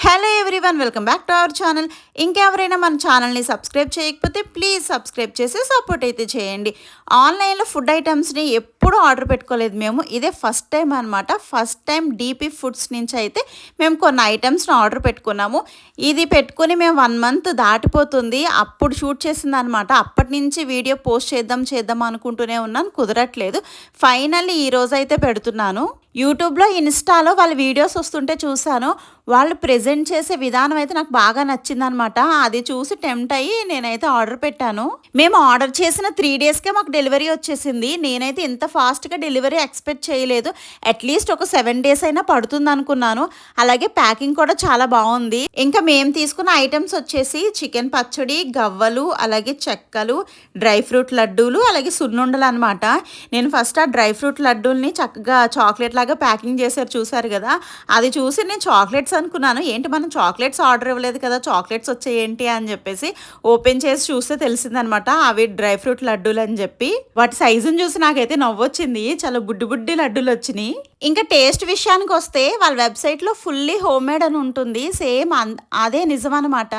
Hello everyone welcome back to our channel ఇంకెవరైనా మన ఛానల్ని సబ్స్క్రైబ్ చేయకపోతే ప్లీజ్ సబ్స్క్రైబ్ చేసి సపోర్ట్ అయితే చేయండి. ఆన్లైన్లో ఫుడ్ ఐటమ్స్ని ఎప్పుడు ఆర్డర్ పెట్టుకోలేదు మేము. ఇదే ఫస్ట్ టైం అనమాట ఫస్ట్ టైం డీపీ ఫుడ్స్ నుంచి అయితే మేము కొన్ని ఐటమ్స్ని ఆర్డర్ పెట్టుకున్నాము. ఇది పెట్టుకుని మేము వన్ మంత్ దాటిపోతుంది. అప్పుడు షూట్ చేసింది అనమాట అప్పటి నుంచి వీడియో పోస్ట్ చేద్దాం చేద్దాం అనుకుంటూనే ఉన్నాను. కుదరట్లేదు. ఫైనల్లీ ఈ రోజు అయితే పెడుతున్నాను. యూట్యూబ్లో ఇన్స్టాలో వాళ్ళ వీడియోస్ వస్తుంటే చూశాను. వాళ్ళు ప్రజెంట్ చేసే విధానం అయితే నాకు బాగా నచ్చిందనమాట అది చూసి టెంప్ట్ అయ్యి నేనైతే ఆర్డర్ పెట్టాను. మేము ఆర్డర్ చేసిన త్రీ డేస్కే మాకు డెలివరీ వచ్చేసింది. నేనైతే ఇంత ఫాస్ట్గా డెలివరీ ఎక్స్పెక్ట్ చేయలేదు. అట్లీస్ట్ ఒక సెవెన్ డేస్ అయినా పడుతుంది అనుకున్నాను అలాగే ప్యాకింగ్ కూడా చాలా బాగుంది. ఇంకా మేము తీసుకున్న ఐటమ్స్ వచ్చేసి చికెన్ పచ్చడి గవ్వలు అలాగే చెక్కలు డ్రై ఫ్రూట్ లడ్డూలు అలాగే సున్నుండలు అనమాట నేను ఫస్ట్ ఆ డ్రై ఫ్రూట్ లడ్డూల్ని చక్కగా చాక్లెట్ లాగా ప్యాకింగ్ చేశారు చూసారు కదా. అది చూసి నేను చాక్లెట్స్ అనుకున్నాను. ఏంటి మనం చాక్లెట్స్ ఆర్డర్ ఇవ్వలేదు కదా చాక్లెట్స్ వచ్చాయేంటి అని చెప్పేసి ఓపెన్ చేసి చూస్తే తెలిసిందనమాట అవి డ్రై ఫ్రూట్ లడ్డూలు అని చెప్పి. వాటి సైజుని చూసి నాకైతే నవ్వొచ్చింది. చాలా బుడ్డి బుడ్డి లడ్డూలు వచ్చినాయి ఇంకా టేస్ట్ విషయానికి వస్తే వాళ్ళ వెబ్సైట్లో ఫుల్లీ హోమ్ మేడ్ అని ఉంటుంది. సేమ్ అదే నిజం అనమాట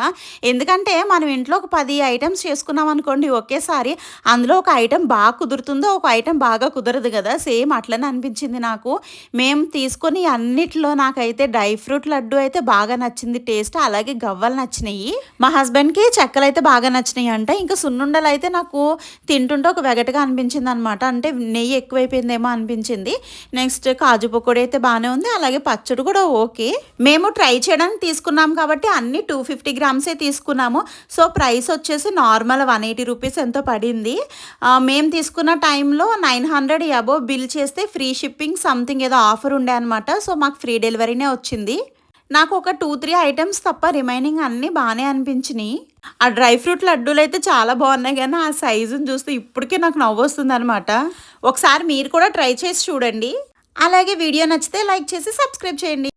ఎందుకంటే మనం ఇంట్లో ఒక పది ఐటమ్స్ చేసుకున్నాం అనుకోండి ఒకేసారి అందులో ఒక ఐటెం బాగా కుదురుతుందో ఒక ఐటెం బాగా కుదరదు కదా. సేమ్ అట్లనే అనిపించింది నాకు. మేము తీసుకొని అన్నిట్లో నాకైతే డ్రై ఫ్రూట్ లడ్డు అయితే బాగా నచ్చింది టేస్ట్. అలాగే గవ్వలు నచ్చినాయి. మా హస్బెండ్కి చెక్కలు అయితే బాగా నచ్చినాయి అంట ఇంకా సున్నుండలు అయితే నాకు తింటుంటే ఒక వెగటగా అనిపించింది అనమాట అంటే నెయ్యి ఎక్కువైపోయిందేమో అనిపించింది. నెక్స్ట్ కాజు పకోడీ అయితే బాగానే ఉంది అలాగే పచ్చడి కూడా ఓకే. మేము ట్రై చేయడానికి తీసుకున్నాం కాబట్టి అన్ని టూ ఫిఫ్టీ గ్రామ్సే తీసుకున్నాము. సో ప్రైస్ వచ్చేసి నార్మల్ వన్ ఎయిటీ రూపీస్ ఎంతో పడింది. మేము తీసుకున్న టైంలో నైన్ హండ్రెడ్ అబో బిల్ చేస్తే ఫ్రీ షిప్పింగ్ సంథింగ్ ఏదో ఆఫర్ ఉండే అనమాట సో మాకు ఫ్రీ డెలివరీనే వచ్చింది. నాకు ఒక టూ త్రీ ఐటమ్స్ తప్ప రిమైనింగ్ అన్నీ బాగానే అనిపించినాయి. ఆ డ్రై ఫ్రూట్ లడ్డూలు అయితే చాలా బాగున్నాయి కానీ ఆ సైజుని చూస్తే ఇప్పటికే నాకు నవ్వు వస్తుంది అనమాట ఒకసారి మీరు కూడా ట్రై చేసి చూడండి. అలాగే వీడియో నచ్చితే లైక్ చేసి సబ్స్క్రైబ్ చేయండి.